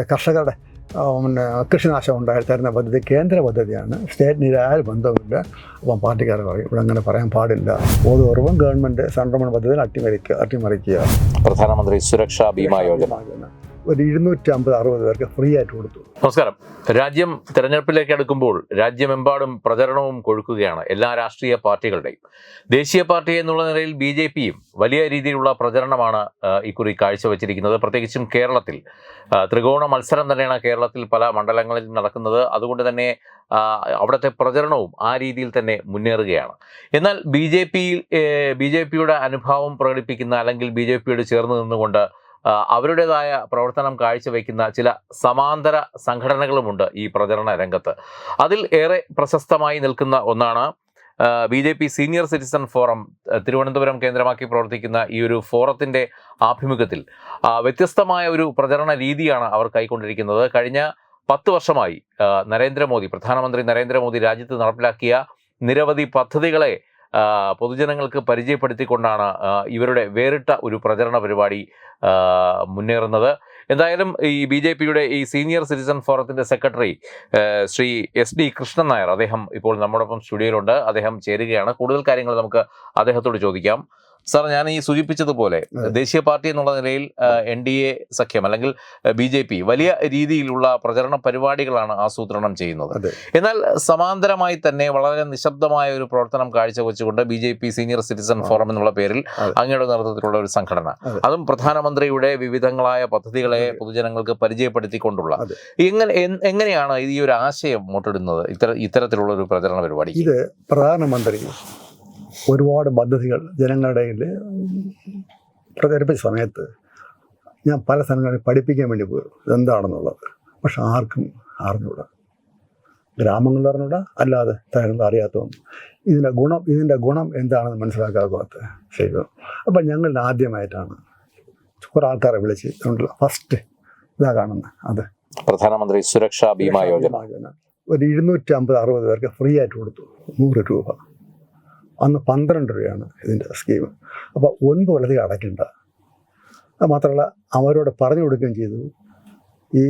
കർഷകരുടെ പിന്നെ കൃഷിനാശം ഉണ്ടായി തരുന്ന പദ്ധതി കേന്ദ്ര പദ്ധതിയാണ്. സ്റ്റേറ്റിന് യാതൊരു ബന്ധമില്ല അപ്പം പാർട്ടിക്കാർ പറയും ഇവിടെ അങ്ങനെ പറയാൻ പാടില്ല. ബോധപൂർവം ഗവൺമെന്റ് സംരംഭണ പദ്ധതിയിൽ അട്ടിമറിക്കുക അട്ടിമറിക്കുക. പ്രധാനമന്ത്രി സുരക്ഷാ ബീമാ യോജന. ഒരു ഇരുന്നൂറ്റി അമ്പത് അറുപത് പേർക്ക് ഫ്രീ ആയിട്ട് കൊടുത്തു. നമസ്കാരം. രാജ്യം തെരഞ്ഞെടുപ്പിലേക്ക് അടുക്കുമ്പോൾ രാജ്യമെമ്പാടും പ്രചരണവും കൊഴുക്കുകയാണ് എല്ലാ രാഷ്ട്രീയ പാർട്ടികളുടെയും. ദേശീയ പാർട്ടി എന്നുള്ള നിലയിൽ ബി ജെ പിയും വലിയ രീതിയിലുള്ള പ്രചരണമാണ് ഇക്കുറി കാഴ്ചവെച്ചിരിക്കുന്നത്. പ്രത്യേകിച്ചും കേരളത്തിൽ. ത്രികോണ മത്സരം തന്നെയാണ് കേരളത്തിൽ പല മണ്ഡലങ്ങളിൽ നടക്കുന്നത്. അതുകൊണ്ട് തന്നെ അവിടുത്തെ പ്രചരണവും ആ രീതിയിൽ തന്നെ മുന്നേറുകയാണ്. എന്നാൽ ബി ജെ പിയിൽ ബി ജെ പിയുടെ അനുഭാവം പ്രകടിപ്പിക്കുന്ന അല്ലെങ്കിൽ ബി ജെ പിയോട് ചേർന്ന് നിന്നുകൊണ്ട് അവരുടേതായ പ്രവർത്തനം കാഴ്ചവെക്കുന്ന ചില സമാന്തര സംഘടനകളുമുണ്ട് ഈ പ്രചരണ രംഗത്ത്. അതിൽ ഏറെ പ്രശസ്തമായി നിൽക്കുന്ന ഒന്നാണ് B J P senior citizen forum Thiruvananthapuram കേന്ദ്രമാക്കി പ്രവർത്തിക്കുന്ന ഈ ഒരു ഫോറത്തിന്റെ ആഭിമുഖ്യത്തിൽ. വ്യത്യസ്തമായ ഒരു പ്രചരണ രീതിയാണ് അവർ കൈക്കൊണ്ടിരിക്കുന്നത്. കഴിഞ്ഞ പത്ത് വർഷമായി നരേന്ദ്രമോദി പ്രധാനമന്ത്രി നരേന്ദ്രമോദി രാജ്യത്ത് നടപ്പിലാക്കിയ നിരവധി പദ്ധതികളെ പൊതുജനങ്ങൾക്ക് പരിചയപ്പെടുത്തിക്കൊണ്ടാണ് ഇവരുടെ വേറിട്ട ഒരു പ്രചരണ പരിപാടി മുന്നേറുന്നത്. എന്തായാലും ഈ ബി ജെ പിയുടെ ഈ സീനിയർ സിറ്റിസൺ ഫോറത്തിന്റെ secretary Shri S D Krishnan Nair അദ്ദേഹം ഇപ്പോൾ നമ്മോടൊപ്പം സ്റ്റുഡിയോയിലുണ്ട്. അദ്ദേഹം ചേരുകയാണ്. കൂടുതൽ കാര്യങ്ങൾ നമുക്ക് അദ്ദേഹത്തോട് ചോദിക്കാം. സാർ ഞാൻ ഈ സൂചിപ്പിച്ചതുപോലെ ദേശീയ പാർട്ടി എന്നുള്ള നിലയിൽ എൻ ഡി എ സഖ്യം അല്ലെങ്കിൽ ബി ജെ പി വലിയ രീതിയിലുള്ള പ്രചരണ പരിപാടികളാണ് ആസൂത്രണം ചെയ്യുന്നത്. എന്നാൽ സമാന്തരമായി തന്നെ വളരെ നിശബ്ദമായ ഒരു പ്രവർത്തനം കാഴ്ചവെച്ചുകൊണ്ട് B J P senior citizen forum എന്നുള്ള പേരിൽ. അങ്ങയുടെ നേതൃത്വത്തിലുള്ള ഒരു സംഘടന. അതും. പ്രധാനമന്ത്രിയുടെ വിവിധങ്ങളായ പദ്ധതികളെ പൊതുജനങ്ങൾക്ക് പരിചയപ്പെടുത്തിക്കൊണ്ടുള്ള. എങ്ങനെ എങ്ങനെയാണ് ഈ ഒരു ആശയം മുട്ടിടുന്നത്? ഇത്തര ഇത്തരത്തിലുള്ള ഒരു പ്രചരണ പരിപാടി ഇത് പ്രധാനമന്ത്രി ഒരുപാട് പദ്ധതികൾ ജനങ്ങളുടെ പ്രചരിപ്പിച്ച സമയത്ത് ഞാൻ പല സ്ഥലങ്ങളിൽ പഠിപ്പിക്കാൻ വേണ്ടി പോയി. ഇതെന്താണെന്നുള്ളത്? പക്ഷെ ആർക്കും അറിഞ്ഞൂടാ. ഗ്രാമങ്ങളിൽ അറിഞ്ഞൂടാ അല്ലാതെ സ്ഥലങ്ങളിൽ അറിയാത്തതൊന്നും. ഇതിന്റെ ഗുണം ഇതിന്റെ ഗുണം എന്താണെന്ന് മനസ്സിലാക്കാത്ത ശരി അപ്പം ഞങ്ങൾ ആദ്യമായിട്ടാണ് കുറേ ആൾക്കാരെ വിളിച്ച് ഫസ്റ്റ് ഇതാ കാണുന്നത്. അത് പ്രധാനമന്ത്രി സുരക്ഷാ ബീമാ യോജന. ഒരു ഇരുന്നൂറ്റി അമ്പത് അറുപത് പേർക്ക് ഫ്രീ ആയിട്ട് കൊടുത്തു. നൂറ് രൂപ. അന്ന് പന്ത്രണ്ട് രൂപയാണ് ഇതിന്റെ സ്കീം അപ്പോൾ ഒൻപത് വലതി അടയ്ക്കേണ്ട. മാത്രമല്ല അവരോട് പറഞ്ഞു കൊടുക്കുകയും ചെയ്തു. ഈ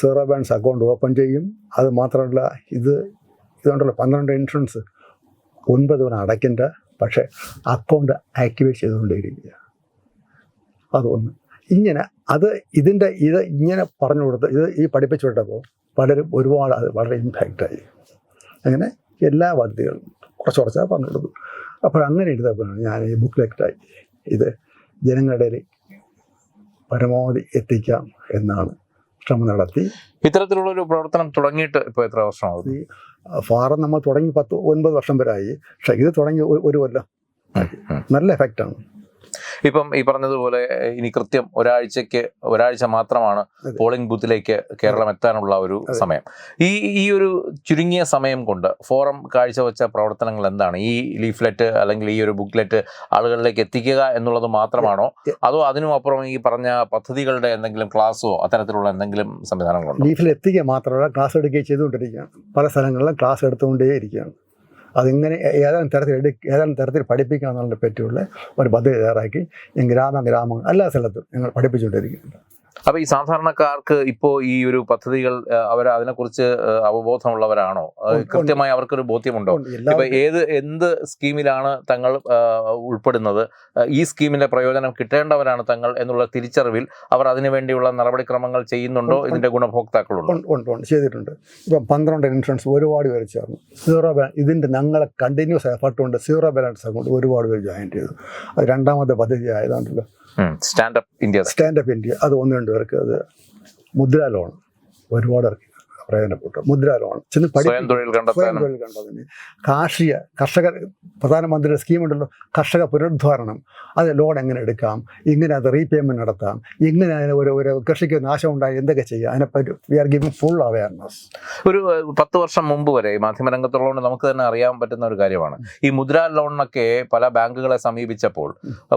സീറോ ബാലൻസ് അക്കൗണ്ട് ഓപ്പൺ ചെയ്യും. അത് മാത്രമല്ല ഇത് ഇതുകൊണ്ടുള്ള പന്ത്രണ്ട് ഇൻഷുറൻസ് ഒൻപത് വരെ അടയ്ക്കേണ്ട. പക്ഷേ അക്കൗണ്ട് ആക്ടിവേറ്റ് ചെയ്തുകൊണ്ടേയിരിക്കുക. അതൊന്ന്. ഇങ്ങനെ അത് ഇതിന്റെ ഇത് ഇങ്ങനെ പറഞ്ഞു കൊടുത്ത് ഇത് ഈ പഠിപ്പിച്ചു വിട്ടപ്പോൾ പലരും ഒരുപാട് അത് വളരെ ഇമ്പാക്റ്റായി അങ്ങനെ എല്ലാ പദ്ധതികളും കുറച്ച് കുറച്ചാണ് പറഞ്ഞു കൊടുത്തു അപ്പോൾ അങ്ങനെ എഴുതപ്പോഴാണ് ഞാൻ ഈ ബുക്ക് ബുക്ക്ലെറ്റായി ഇത് ജനങ്ങളുടെ പരമാവധി എത്തിക്കാം എന്നാണ് ശ്രമം നടത്തി. ഇത്തരത്തിലുള്ള ഒരു പ്രവർത്തനം തുടങ്ങിയിട്ട് ഇപ്പോൾ എത്ര വർഷമാകും ഫാറം നമ്മൾ തുടങ്ങി പത്ത് ഒൻപത് വർഷം വരെ ആയി. പക്ഷേ ഇത് തുടങ്ങി ഒരു- ഒരു കൊല്ലം. നല്ല എഫക്റ്റാണ് ഇപ്പം ഈ പറഞ്ഞതുപോലെ ഇനി കൃത്യം ഒരാഴ്ചക്ക് ഒരാഴ്ച മാത്രമാണ് പോളിംഗ് ബൂത്തിലേക്ക് കേരളം എത്താനുള്ള ഒരു സമയം. ഈ ഈ ഒരു ചുരുങ്ങിയ സമയം കൊണ്ട് ഫോറം കാഴ്ചവെച്ച പ്രവർത്തനങ്ങൾ എന്താണ്? ഈ ലീഫ്ലെറ്റ് അല്ലെങ്കിൽ ഈ ഒരു ബുക്ക്ലെറ്റ് ആളുകളിലേക്ക് എത്തിക്കുക എന്നുള്ളത് മാത്രമാണോ? അതോ. അതിനും അപ്പുറം ഈ പറഞ്ഞ പദ്ധതികളുടെ എന്തെങ്കിലും ക്ലാസ്സോ അത്തരത്തിലുള്ള എന്തെങ്കിലും സംവിധാനങ്ങളുണ്ടോ? ലീഫിൽ എത്തിക്കുക മാത്രമല്ല ക്ലാസ് എടുക്കുകയും ചെയ്തുകൊണ്ടിരിക്കുകയാണ്. പല സ്ഥലങ്ങളിലും ക്ലാസ് എടുത്തുകൊണ്ടേ ഇരിക്കുകയാണ് അതിങ്ങനെ ഏതാനും തരത്തിൽ എടു ഏതാനും തരത്തിൽ പഠിപ്പിക്കുക എന്നുള്ളതിനെ പറ്റിയുള്ള ഒരു പദ്ധതി തയ്യാറാക്കി ഗ്രാമ ഗ്രാമങ്ങൾ എല്ലാ സ്ഥലത്തും ഞങ്ങൾ പഠിപ്പിച്ചുകൊണ്ടിരിക്കുന്നുണ്ട്. അപ്പൊ ഈ സാധാരണക്കാർക്ക് ഇപ്പോ ഈ ഒരു പദ്ധതികൾ അവർ അതിനെക്കുറിച്ച് അവബോധമുള്ളവരാണോ. കൃത്യമായി അവർക്കൊരു ബോധ്യമുണ്ടോ. ഇപ്പൊ ഏത് എന്ത് സ്കീമിലാണ് തങ്ങൾ ഉൾപ്പെടുന്നത്? ഈ സ്കീമിന്റെ പ്രയോജനം കിട്ടേണ്ടവരാണ് തങ്ങൾ എന്നുള്ള തിരിച്ചറിവിൽ അവർ അതിനുവേണ്ടിയുള്ള നടപടിക്രമങ്ങൾ ചെയ്യുന്നുണ്ടോ? ഇതിന്റെ ഗുണഭോക്താക്കളുണ്ടോ? ഉണ്ട് ഉണ്ട് ഉണ്ട്. ചെയ്തിട്ടുണ്ട്. ഇപ്പം പന്ത്രണ്ട് ഇൻഷുറൻസ് ഒരുപാട് പേര് ചേർന്നു. സീറോ ബാലൻസ് ഇതിന്റെ ഞങ്ങളെ കണ്ടിന്യൂസ് എഫർട്ട് കൊണ്ട് സീറോ ബാലൻസ് അക്കൗണ്ട് ഒരുപാട് പേര് ജോയിൻ ചെയ്തു. അത് രണ്ടാമത്തെ പദ്ധതി ആയതുകൊണ്ടല്ലോ stand up India stand up India അത് ഒന്ന് രണ്ട് പേർക്ക് അത് മുദ്ര ലോൺ ഒരുപാട് പേർക്ക് പ്രയോജനപ്പെട്ടു. മുദ്രാ ലോൺ ചെന്ന് സ്വയം പഠിക്കും തൊഴിൽ സ്വയം കണ്ടെത്താനും തൊഴിൽ കണ്ടതിന് കാർഷിക കർഷക പ്രധാനമന്ത്രിയുടെ സ്കീമുണ്ടല്ലോ. കർഷക പുനരുദ്ധാരണം. അത് ലോൺ എങ്ങനെ എടുക്കാം? ഇങ്ങനെ അത് റീപേയ്മെന്റ് നടത്താം? ഇങ്ങനെ അതിന് ഒരു ഒരു കൃഷിക്ക് നാശം ഉണ്ടായി? എന്തൊക്കെ ചെയ്യാം? അതിനെപ്പറ്റി we are giving full awareness ഒരു പത്ത് വർഷം മുമ്പ് വരെ ഈ മാധ്യമ മാധ്യമരംഗത്തുള്ളതുകൊണ്ട് നമുക്ക് തന്നെ അറിയാൻ പറ്റുന്ന ഒരു കാര്യമാണ്. ഈ മുദ്രാ ലോണിനൊക്കെ പല ബാങ്കുകളെ സമീപിച്ചപ്പോൾ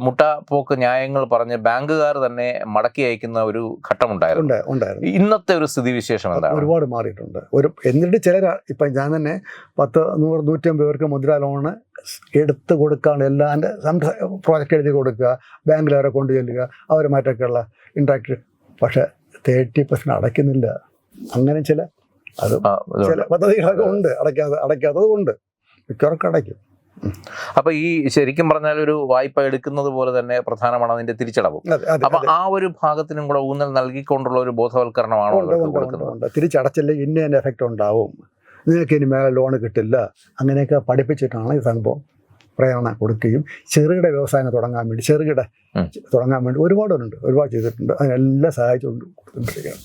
മുട്ട പോക്ക് ന്യായങ്ങൾ പറഞ്ഞ് ബാങ്കുകാർ തന്നെ മടക്കി അയക്കുന്ന ഒരു ഘട്ടമുണ്ടായിരുന്നു. ഇന്നത്തെ ഒരു സ്ഥിതിവിശേഷം എന്താണ്? ഒരുപാട് മാറിയിട്ടുണ്ട്. ഒരു എന്നിട്ട് ചിലർ ഇപ്പം ഞാൻ തന്നെ പത്ത് നൂറ് നൂറ്റമ്പത് പേർക്ക് മുദ്ര ലോണ് എടുത്ത് കൊടുക്കാണ്. എല്ലാന്റെ പ്രോജക്റ്റ് എഴുതി കൊടുക്കുക ബാങ്കിൽ അവരെ കൊണ്ടു ചെല്ലുക അവരുമായിട്ടൊക്കെയുള്ള ഇൻട്രാക്ട് പക്ഷേ തേർട്ടി പെർസെന്റ് അടയ്ക്കുന്നില്ല. അങ്ങനെ ചില അത്. ചില പദ്ധതികളൊക്കെ ഉണ്ട്. അടയ്ക്കാതെ അടയ്ക്കാത്തത് ഉണ്ട്. മിക്കവാറൊക്കെ അടയ്ക്കും. അപ്പൊ ഈ ശരിക്കും പറഞ്ഞാൽ ഒരു വായ്പ എടുക്കുന്നത് പോലെ തന്നെ പ്രധാനമാണ് അതിന്റെ തിരിച്ചടവ്. അപ്പൊ ആ ഒരു ഭാഗത്തിനും കൂടെ ഊന്നൽ നൽകിക്കൊണ്ടുള്ള ഒരു ബോധവൽക്കരണമാണ് തിരിച്ചടച്ചല്ലേ കൊടുക്കുന്നത്. ഉണ്ട്. ഇന്ന എഫക്റ്റ് ഉണ്ടാവും. നിങ്ങൾക്ക് ഇനി മേലെ ലോൺ കിട്ടില്ല. അങ്ങനെയൊക്കെ പഠിപ്പിച്ചിട്ടാണ് ഈ സംഭവം പ്രേരണ കൊടുക്കുകയും ചെറുകിട വ്യവസായം തുടങ്ങാൻ വേണ്ടി ചെറുകിട തുടങ്ങാൻ വേണ്ടി ഒരുപാടുണ്ട് ഒരുപാട് ചെയ്തിട്ടുണ്ട്. അതിനെല്ലാം സഹായിച്ചുകൊണ്ട് കൊടുത്തുകൊണ്ടിരിക്കുകയാണ്.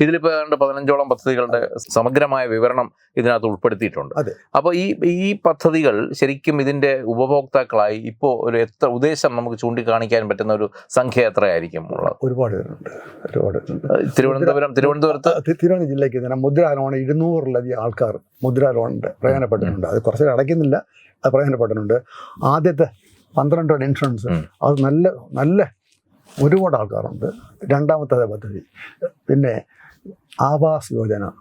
ഇതിലിപ്പോ ഏതാണ്ട് പതിനഞ്ചോളം പദ്ധതികളുടെ സമഗ്രമായ വിവരണം ഇതിനകത്ത് ഉൾപ്പെടുത്തിയിട്ടുണ്ട്. അപ്പോൾ ഈ ഈ പദ്ധതികൾ ശരിക്കും ഇതിന്റെ ഉപഭോക്താക്കളായി ഇപ്പോൾ ഒരു എത്ര ഉദ്ദേശം നമുക്ക് ചൂണ്ടിക്കാണിക്കാൻ പറ്റുന്ന ഒരു സംഖ്യ എത്രയായിരിക്കും ഉള്ളത്? ഒരുപാട് പേരുണ്ട്. ഒരുപാട് തിരുവനന്തപുരം തിരുവനന്തപുരത്ത്? തിരുവനന്തപുരം ജില്ലയ്ക്ക് തന്നെ മുദ്രാ ലോൺ ഇരുന്നൂറിലധികം ആൾക്കാർ മുദ്ര ലോണിന്റെ പ്രയോജനപ്പെട്ടിട്ടുണ്ട്. അത് കുറച്ച് അടയ്ക്കുന്നില്ല അത് പ്രയോജനപ്പെട്ടിട്ടുണ്ട്. ആദ്യത്തെ പന്ത്രണ്ട് ഇൻഷുറൻസ്. അത് നല്ല നല്ല ഒരുപാട് ആൾക്കാരുണ്ട്. രണ്ടാമത്തെ പദ്ധതി. പിന്നെ ആവാസ് യോജന.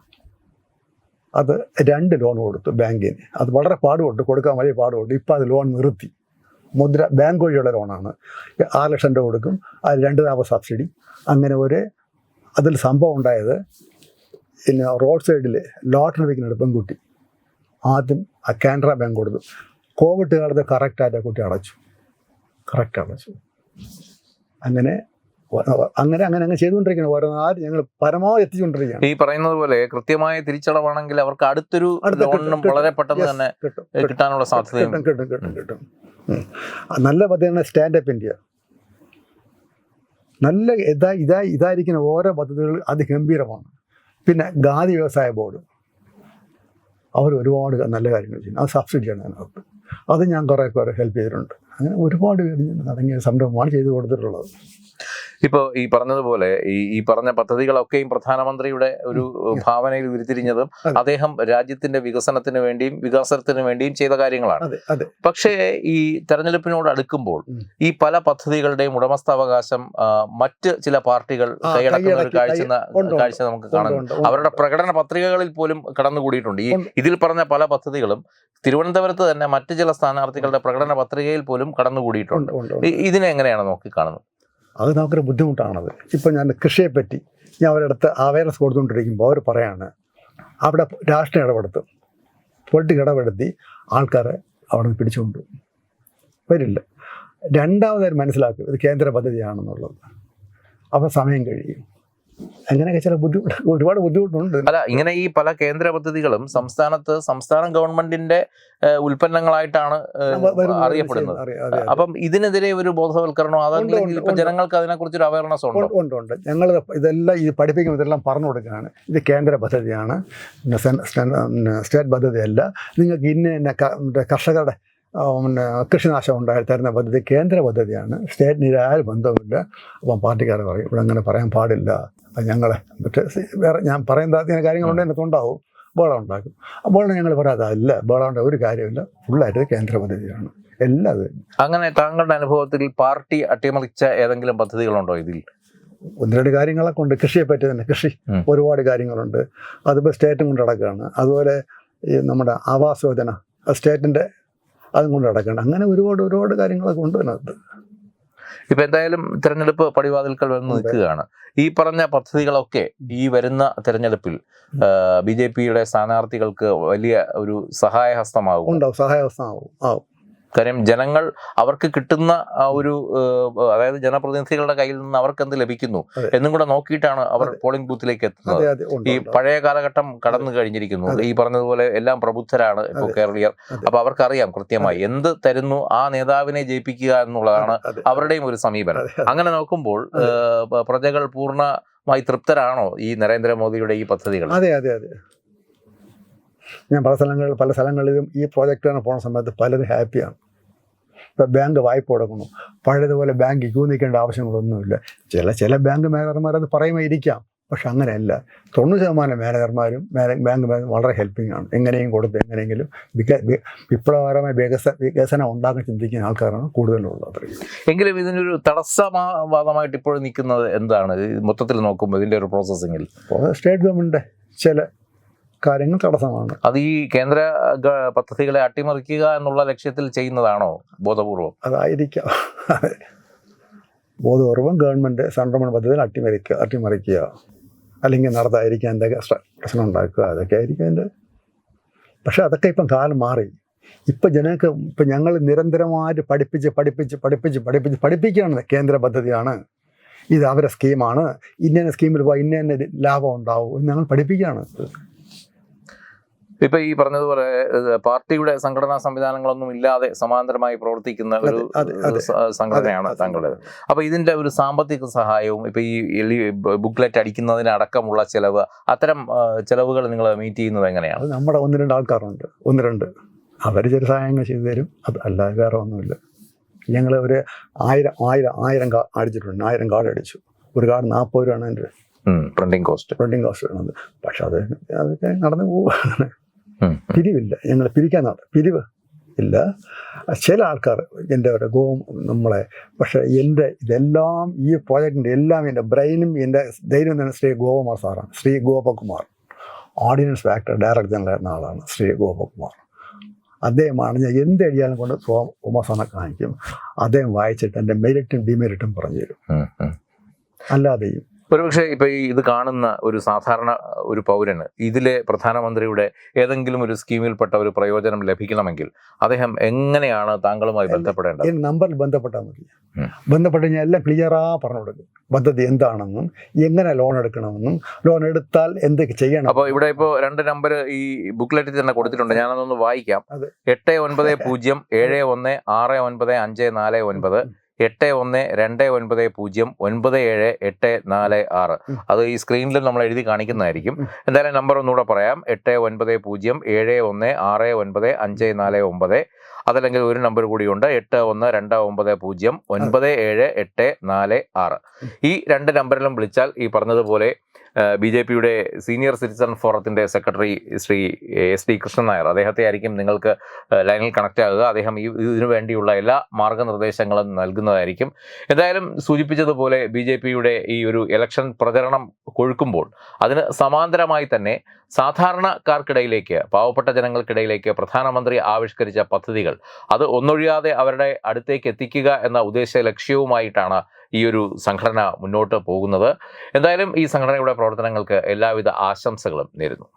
അത് രണ്ട് ലോൺ കൊടുത്തു ബാങ്കിന്. അത് വളരെ പാടുപെട്ടു. കൊടുക്കാൻ വലിയ പാടുപെട്ടു. ഇപ്പം അത് ലോൺ നിർത്തി. മുദ്ര ബാങ്ക് വഴിയുള്ള ലോണാണ്. ആറ് ലക്ഷം രൂപ കൊടുക്കും. അത് രണ്ട് താപ സബ്സിഡി. അങ്ങനെ ഒരു അതിൽ സംഭവം ഉണ്ടായത് പിന്നെ റോഡ് സൈഡിൽ ലോട്ടറി വയ്ക്കുന്ന പെൺകുട്ടി. ആദ്യം ആ കാനറ ബാങ്ക് കൊടുത്തു. കോവിഡ് കാലത്ത് കറക്റ്റായിട്ട് ആ കുട്ടി അടച്ചു. കറക്റ്റ് അടച്ചു. അങ്ങനെ അങ്ങനെ അങ്ങനെ അങ്ങനെ ചെയ്തുകൊണ്ടിരിക്കണം ഓരോ നാല് ഞങ്ങൾ പരമാവധി എത്തിച്ചുകൊണ്ടിരിക്കുകയാണ്. ഈ പറയുന്നത് പോലെ കൃത്യമായ തിരിച്ചടവാണെങ്കിൽ അവർക്ക് അടുത്തൊരു ലോണിനും വളരെ പെട്ടെന്ന് തന്നെ കിട്ടാനുള്ള സാധ്യത കിട്ടും കിട്ടും കിട്ടും കിട്ടും. നല്ല പദ്ധതിയാണ് സ്റ്റാൻഡപ്പ് ഇന്ത്യ നല്ല ഇതാ ഇതാ ഇതായിരിക്കുന്ന ഓരോ പദ്ധതികൾ അതിഗംഭീരമാണ്. പിന്നെ ഖാദി വ്യവസായ ബോർഡ്. അവർ ഒരുപാട് നല്ല കാര്യങ്ങൾ ചെയ്യുന്നു. അത് സബ്സിഡിയാണ് അതിനകത്ത്. അത് ഞാൻ കുറേ കുറേ ഹെൽപ്പ് ചെയ്തിട്ടുണ്ട്. അങ്ങനെ ഒരുപാട് പേര് തുടങ്ങിയ സംരംഭമാണ് ചെയ്തു കൊടുത്തിട്ടുള്ളത്. ഇപ്പോൾ ഈ പറഞ്ഞതുപോലെ ഈ ഈ പറഞ്ഞ പദ്ധതികളൊക്കെയും പ്രധാനമന്ത്രിയുടെ ഒരു ഭാവനയിൽ ഉരുത്തിരിഞ്ഞതും അദ്ദേഹം രാജ്യത്തിന്റെ വികസനത്തിന് വേണ്ടിയും വികാസത്തിന് വേണ്ടിയും ചെയ്ത കാര്യങ്ങളാണ്. പക്ഷേ ഈ തെരഞ്ഞെടുപ്പിനോട് അടുക്കുമ്പോൾ ഈ പല പദ്ധതികളുടെയും ഉടമസ്ഥാവകാശം മറ്റ് ചില പാർട്ടികൾ കൈയടക്കുന്ന ഒരു കാഴ്ച. കാഴ്ച നമുക്ക് കാണാൻ. അവരുടെ പ്രകടന പത്രികകളിൽ പോലും കടന്നുകൂടിയിട്ടുണ്ട്. ഈ ഇതിൽ പറഞ്ഞ പല പദ്ധതികളും തിരുവനന്തപുരത്ത് തന്നെ മറ്റ് ചില സ്ഥാനാർത്ഥികളുടെ പ്രകടന പത്രികയിൽ പോലും കടന്നുകൂടിയിട്ടുണ്ട്. ഇതിനെ എങ്ങനെയാണ് നോക്കി കാണുന്നത് അത് നമുക്കൊരു ബുദ്ധിമുട്ടാണത്. ഇപ്പം ഞാൻ കൃഷിയെപ്പറ്റി ഞാൻ അവരടുത്ത് അവയർനെസ് കൊടുത്തുകൊണ്ടിരിക്കുമ്പോൾ അവർ പറയാണ് അവിടെ രാഷ്ട്രീയം ഇടപെടുത്തും പൊളിറ്റിക് ഇടപെടുത്തി ആൾക്കാരെ അവിടെ നിന്ന് പിടിച്ചുകൊണ്ട്. വരില്ല. രണ്ടാമതായി മനസ്സിലാക്കും ഇത് കേന്ദ്ര പദ്ധതിയാണെന്നുള്ളത്. അപ്പോൾ സമയം കഴിയും. അങ്ങനെയൊക്കെ ചില ബുദ്ധിമുട്ട് ഒരുപാട് ബുദ്ധിമുട്ടുണ്ട്. അല്ല ഇങ്ങനെ ഈ പല കേന്ദ്ര പദ്ധതികളും സംസ്ഥാനത്ത് സംസ്ഥാന ഗവൺമെന്റിന്റെ ഉൽപ്പന്നങ്ങളായിട്ടാണ് അറിയപ്പെടുന്നത്. അപ്പം ഇതിനെതിരെ ഒരു ബോധവൽക്കരണോ അതല്ലെങ്കിൽ ഇപ്പൊ ജനങ്ങൾക്ക് അതിനെക്കുറിച്ച് ഒരു അവയർനെസ് ഉണ്ടോ ഉണ്ട് ഉണ്ട്. ഞങ്ങൾ ഇതെല്ലാം ഈ പഠിപ്പിക്കുമ്പോൾ ഇതെല്ലാം പറഞ്ഞു കൊടുക്കുകയാണ്. ഇത് കേന്ദ്ര പദ്ധതിയാണ്. സ്റ്റേറ്റ് പദ്ധതിയല്ല. നിങ്ങൾക്ക് ഇന്ന ഇന്ന കർഷകരുടെ പിന്നെ കൃഷിനാശം ഉണ്ടായി തരുന്ന പദ്ധതി കേന്ദ്ര പദ്ധതിയാണ്. സ്റ്റേറ്റിന് ഇതാരും ബന്ധമില്ല. അപ്പം പാർട്ടിക്കാർ പറയും ഇവിടെ അങ്ങനെ പറയാൻ പാടില്ല. അപ്പം ഞങ്ങൾ മറ്റേ വേറെ ഞാൻ പറയുന്ന ഇങ്ങനെ കാര്യങ്ങളുണ്ട് അതിനകത്ത് ഉണ്ടാവും ബഹളം ഉണ്ടാക്കും. അപ്പോൾ ഞങ്ങൾ പറയാതെ അല്ല ബഹളം ഒരു കാര്യമില്ല. ഫുള്ളായിട്ട് കേന്ദ്ര പദ്ധതിയാണ്. എല്ലാം അങ്ങനെ താങ്കളുടെ അനുഭവത്തിൽ പാർട്ടി അട്ടിമറിച്ച ഏതെങ്കിലും പദ്ധതികളുണ്ടോ ഇതിൽ? ഒന്ന് രണ്ട് കാര്യങ്ങളൊക്കെ ഉണ്ട്. കൃഷിയെ പറ്റി തന്നെ. കൃഷി ഒരുപാട് കാര്യങ്ങളുണ്ട്. അതിപ്പോൾ സ്റ്റേറ്റും കൊണ്ട് നടക്കുകയാണ്. അതുപോലെ ഈ നമ്മുടെ ആവാസ് യോജന സ്റ്റേറ്റിന്റെ അതും കൊണ്ട് നടക്കേണ്ട. അങ്ങനെ ഒരുപാട് ഒരുപാട് കാര്യങ്ങളൊക്കെ ഉണ്ട് അതിനകത്ത്. ഇപ്പൊ എന്തായാലും തെരഞ്ഞെടുപ്പ് പടിവാതിൽക്കൽ വന്ന്. നിൽക്കുകയാണ്. ഈ പറഞ്ഞ പദ്ധതികളൊക്കെ ഈ വരുന്ന തെരഞ്ഞെടുപ്പിൽ ബി ജെ പിയുടെ സ്ഥാനാർത്ഥികൾക്ക് വലിയ ഒരു സഹായഹസ്തമാകും ഉണ്ടാവും. സഹായഹസ്തമാകും. ആവും. കാര്യം ജനങ്ങൾ അവർക്ക് കിട്ടുന്ന ആ ഒരു അതായത് ജനപ്രതിനിധികളുടെ കയ്യിൽ നിന്ന് അവർക്ക് എന്ത് ലഭിക്കുന്നു എന്നും കൂടെ നോക്കിയിട്ടാണ് അവർ പോളിംഗ് ബൂത്തിലേക്ക് എത്തുന്നത്. ഈ പഴയ കാലഘട്ടം കടന്നു കഴിഞ്ഞിരിക്കുന്നു. ഈ പറഞ്ഞതുപോലെ എല്ലാം പ്രബുദ്ധരാണ് ഇപ്പോൾ. കേരളീയർ. അപ്പൊ അവർക്കറിയാം കൃത്യമായി എന്ത് തരുന്നു ആ നേതാവിനെ ജയിപ്പിക്കുക എന്നുള്ളതാണ്. അവരുടെയും ഒരു സമീപനം. അങ്ങനെ നോക്കുമ്പോൾ പ്രജകൾ പൂർണമായി തൃപ്തരാണോ ഈ നരേന്ദ്രമോദിയുടെ ഈ പദ്ധതികൾ? അതെ അതെ അതെ. ഞാൻ പല സ്ഥലങ്ങളിൽ പല സ്ഥലങ്ങളിലും ഈ പ്രോജക്റ്റാണ് പോകുന്ന സമയത്ത് പലരും ഹാപ്പിയാണ് ഇപ്പം ബാങ്ക് വായ്പ കൊടുക്കുന്നു. പഴയതുപോലെ ബാങ്ക് ക്യൂ നിൽക്കേണ്ട ആവശ്യങ്ങളൊന്നുമില്ല. ചില ചില ബാങ്ക് മാനേജർമാരത് പറയുമായിരിക്കാം പറയുമ്പോൾ ഇരിക്കാം. പക്ഷെ അങ്ങനെയല്ല. തൊണ്ണൂറ് ശതമാനം മാനേജർമാരും മാനേ- ബാങ്ക് മാനേജർ വളരെ ഹെൽപ്പിംഗ് ആണ്. എങ്ങനെയും കൊടുത്ത് എങ്ങനെയെങ്കിലും വിപ്ലവകരമായ വികസ വികസനം ഉണ്ടാക്കാൻ ചിന്തിക്കുന്ന ആൾക്കാരാണ് കൂടുതലുള്ളത് എങ്കിലും ഇതിനൊരു തടസ്സമാവാദമായിട്ട് ഇപ്പോഴും നിൽക്കുന്നത് എന്താണ്? മൊത്തത്തിൽ നോക്കുമ്പോൾ ഇതിന്റെ ഒരു പ്രോസസ്സിങ്ങിൽ സ്റ്റേറ്റ് ഗവൺമെന്റ് ചില കാര്യങ്ങൾ തടസ്സമാണ്. അത് ഈ കേന്ദ്ര പദ്ധതികളെ അട്ടിമറിക്കുക എന്നുള്ള ലക്ഷ്യത്തിൽ ചെയ്യുന്നതാണോ ബോധപൂർവം? അതായിരിക്കാം. അതെ. ബോധപൂർവം ഗവൺമെന്റ് സംരംഭണ പദ്ധതിയിൽ അട്ടിമറിക്കുക അട്ടിമറിക്കുക. അല്ലെങ്കിൽ നടത്താതിരിക്കാൻ എന്തൊക്കെ പ്രശ്നം ഉണ്ടാക്കുക അതൊക്കെ ആയിരിക്കും അതിന്റെ. പക്ഷെ അതൊക്കെ ഇപ്പം കാലം മാറി. ഇപ്പം ജനങ്ങൾക്ക് ഇപ്പം ഞങ്ങൾ നിരന്തരമായിട്ട് പഠിപ്പിച്ച് പഠിപ്പിച്ച് പഠിപ്പിച്ച് പഠിപ്പിച്ച് പഠിപ്പിക്കുകയാണ് കേന്ദ്ര പദ്ധതിയാണ്. ഇത് അവരുടെ സ്കീമാണ്. ഇന്ന സ്കീമിൽ പോയി ഇന്ന ലാഭം ഉണ്ടാവും ഞങ്ങൾ പഠിപ്പിക്കുകയാണ്. ഇപ്പൊ ഈ പറഞ്ഞതുപോലെ പാർട്ടിയുടെ സംഘടനാ സംവിധാനങ്ങളൊന്നും ഇല്ലാതെ സമാന്തരമായി പ്രവർത്തിക്കുന്ന ഒരു സംഘടനയാണ് താങ്കളുടെ താങ്കളുടേത്. അപ്പൊ ഇതിന്റെ ഒരു സാമ്പത്തിക സഹായവും ഇപ്പൊ ഈ ബുക്ക്ലെറ്റ് അടിക്കുന്നതിനടക്കമുള്ള ചെലവ് അത്തരം ചെലവുകൾ നിങ്ങൾ മീറ്റ് ചെയ്യുന്നത് എങ്ങനെയാണ്? നമ്മുടെ ഒന്ന് രണ്ട് ആൾക്കാരുണ്ട്. ഒന്ന് രണ്ട്. അവർ ചില സഹായങ്ങൾ ചെയ്തു തരും. അത് അല്ലാതെ വേറെ ഒന്നുമില്ല. ഞങ്ങൾ ഒരു ആയിരം ആയിരം ആയിരം കാ അടിച്ചിട്ടുണ്ട്. ആയിരം കാർഡ് അടിച്ചു. ഒരു കാർഡ് നാൽപ്പത് രൂപയാണ് എന്റെ പ്രിന്റിംഗ് കോസ്റ്റ് പ്രിന്റിങ് കോസ്റ്റ് വരുന്നത് പക്ഷെ അത് അതൊക്കെ നടന്നു പോവുകയാണ്. പിരിവില്ല. ഞങ്ങൾ പിരിക്കാൻ നട പിരിവ് ഇല്ല. ചില ആൾക്കാർ എന്റെ ഒരു ഗോ നമ്മളെ പക്ഷേ എന്റെ ഇതെല്ലാം ഈ പ്രോജക്റ്റിന്റെ എല്ലാം എന്റെ ബ്രെയിനും എന്റെ ധൈര്യം തന്നെ ശ്രീ ഗോപകുമാർ സാറാണ്. Shri Gopakumar. Ordinance factory director general ആയിരുന്ന ആളാണ് ശ്രീ ഗോപകുമാർ. അദ്ദേഹമാണ് ഞാൻ എന്ത് എഴുതിയാലും കൊണ്ട് ഉമാസാനെ കാണിക്കും. അദ്ദേഹം വായിച്ചിട്ട് എന്റെ മെരിറ്റും ഡിമെരിറ്റും പറഞ്ഞു തരും. അല്ലാതെയും ഒരുപക്ഷെ ഇപ്പൊ ഈ ഇത് കാണുന്ന ഒരു സാധാരണ ഒരു പൗരന് ഇതിലെ പ്രധാനമന്ത്രിയുടെ ഏതെങ്കിലും ഒരു സ്കീമിൽപ്പെട്ട ഒരു പ്രയോജനം ലഭിക്കണമെങ്കിൽ അദ്ദേഹം എങ്ങനെയാണ് താങ്കളുമായി ബന്ധപ്പെടേണ്ടത്? ഈ നമ്പറിൽ ബന്ധപ്പെട്ടാൽ മതി. ബന്ധപ്പെട്ട് കഴിഞ്ഞാൽ എല്ലാം ക്ലിയറാ പറഞ്ഞു കൊടുക്കും പദ്ധതി എന്താണെന്നും എങ്ങനെ ലോൺ എടുക്കണമെന്നും ലോൺ എടുത്താൽ എന്തൊക്കെ ചെയ്യണം? അപ്പോൾ ഇവിടെ ഇപ്പോൾ രണ്ട് നമ്പർ ഈ ബുക്ക്ലെറ്റിൽ തന്നെ കൊടുത്തിട്ടുണ്ട്. ഞാനതൊന്ന് വായിക്കാം. എട്ട് ഒൻപത് പൂജ്യം ഏഴ് ഒന്ന് ആറ് ഒൻപത് അഞ്ച് നാല് ഒൻപത്. എട്ട് ഒന്ന് രണ്ട് ഒൻപത് പൂജ്യം ഒൻപത് ഏഴ് എട്ട് നാല് ആറ്. അത് ഈ സ്ക്രീനിൽ നമ്മൾ എഴുതി കാണിക്കുന്നതായിരിക്കും. എന്തായാലും നമ്പർ ഒന്നുകൂടെ പറയാം. എട്ട് ഒൻപത് പൂജ്യം ഏഴ് ഒന്ന് ആറ് ഒൻപത് അഞ്ച് നാല് ഒമ്പത് അതല്ലെങ്കിൽ ഒരു നമ്പർ കൂടിയുണ്ട്. എട്ട് ഒന്ന് രണ്ട് ഒമ്പത് പൂജ്യം ഒൻപത് ഏഴ് എട്ട് നാല് ആറ്. ഈ രണ്ട് നമ്പറിലും വിളിച്ചാൽ ഈ പറഞ്ഞതുപോലെ ബി ജെ പിയുടെ സീനിയർ സിറ്റിസൺ ഫോറത്തിന്റെ secretary Shri S D Krishnan Nair അദ്ദേഹത്തെ ആയിരിക്കും നിങ്ങൾക്ക് ലൈനിൽ കണക്ട് ആകുക. അദ്ദേഹം ഈ ഇതിനു വേണ്ടിയുള്ള എല്ലാ മാർഗനിർദ്ദേശങ്ങളും നൽകുന്നതായിരിക്കും. എന്തായാലും സൂചിപ്പിച്ചതുപോലെ ബി ജെ പിയുടെ ഈ ഒരു ഇലക്ഷൻ പ്രചരണം കൊഴുക്കുമ്പോൾ അതിന് സമാന്തരമായി തന്നെ സാധാരണക്കാർക്കിടയിലേക്ക് പാവപ്പെട്ട ജനങ്ങൾക്കിടയിലേക്ക് പ്രധാനമന്ത്രി ആവിഷ്കരിച്ച പദ്ധതികൾ അത് ഒന്നൊഴിയാതെ അവരുടെ അടുത്തേക്ക് എത്തിക്കുക എന്ന ഉദ്ദേശ ലക്ഷ്യവുമായിട്ടാണ് ഈ ഒരു സംഘടന മുന്നോട്ട് പോകുന്നത്. എന്തായാലും ഈ സംഘടനയുടെ പ്രവർത്തനങ്ങൾക്ക് എല്ലാവിധ ആശംസകളും നേരുന്നു.